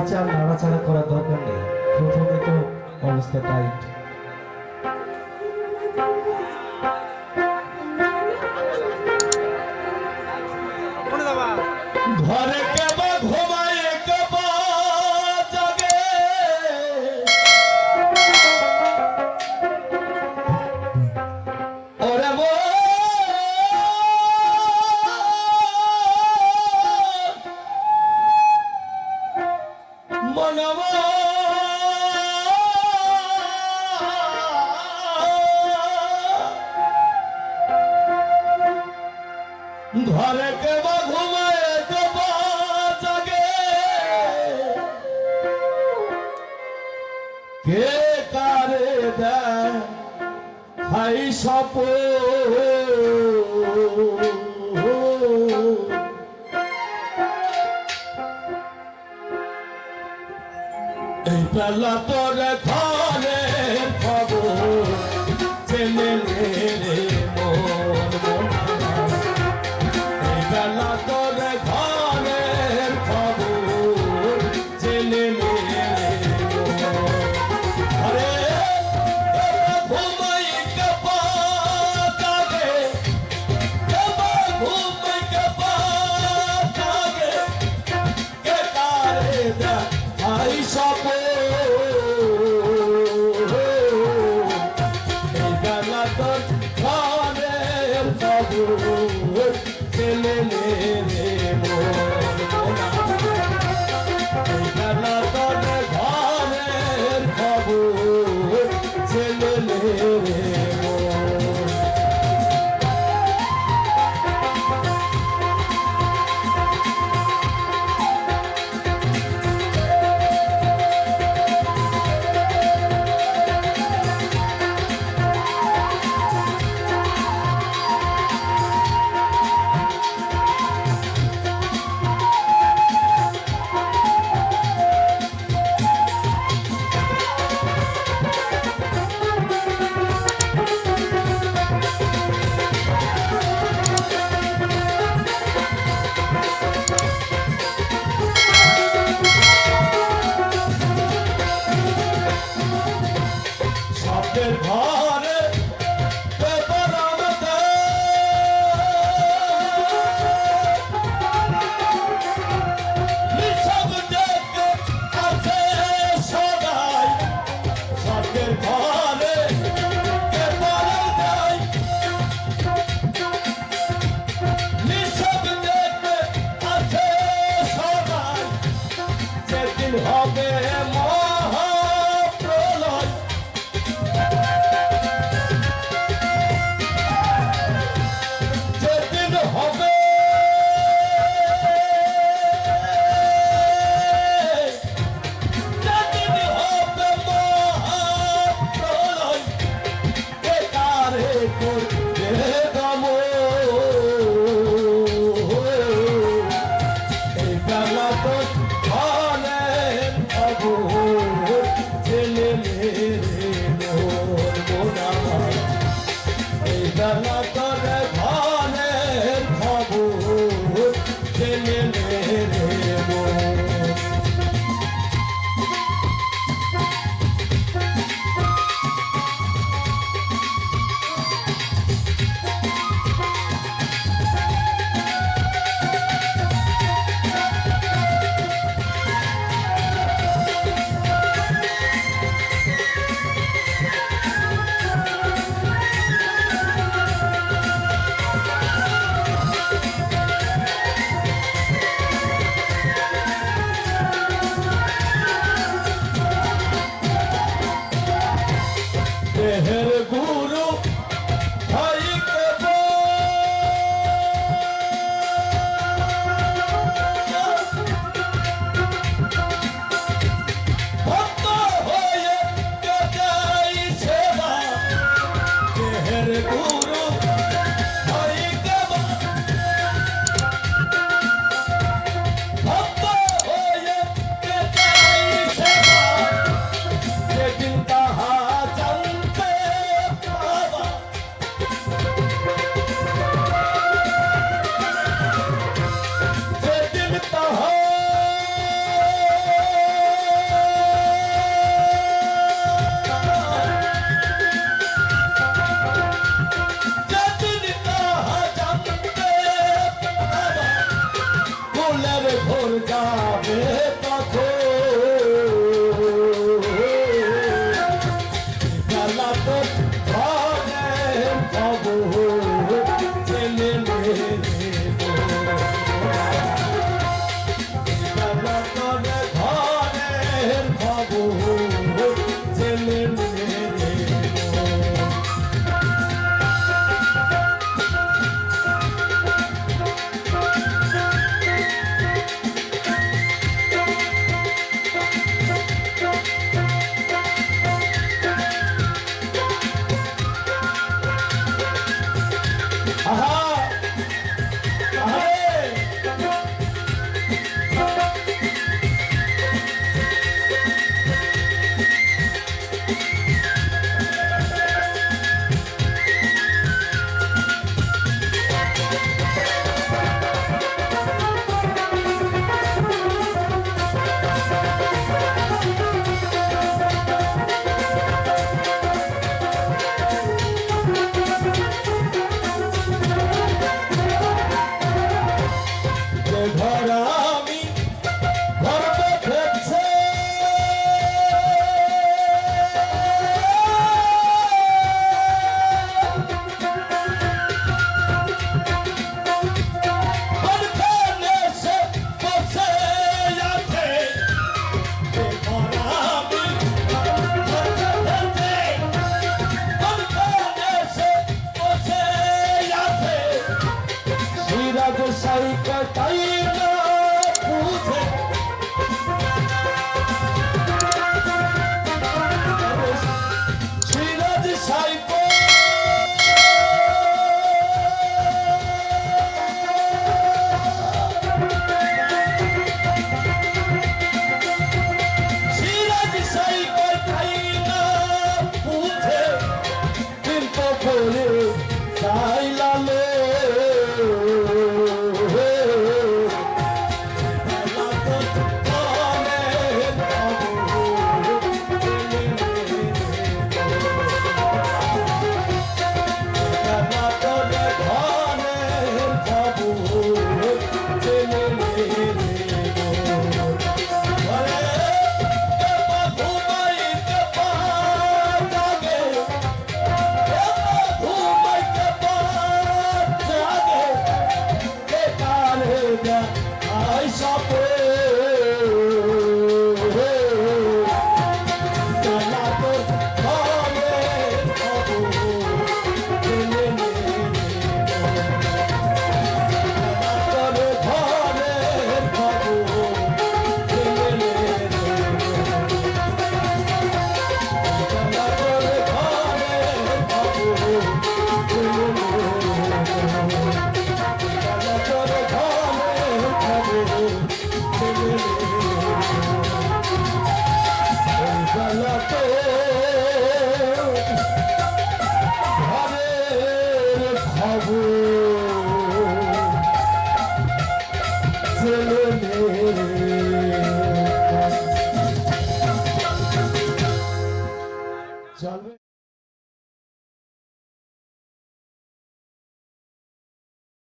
আছে নাড়াচাড়া করার দরকার নেই। প্রথমে তো অবস্থা টাইট ঘরে কেবল ঘরে কেবা ঘুমায় কেবা জাগে। কারে দেয়? খাই সপো চল তোর করবো Yeah.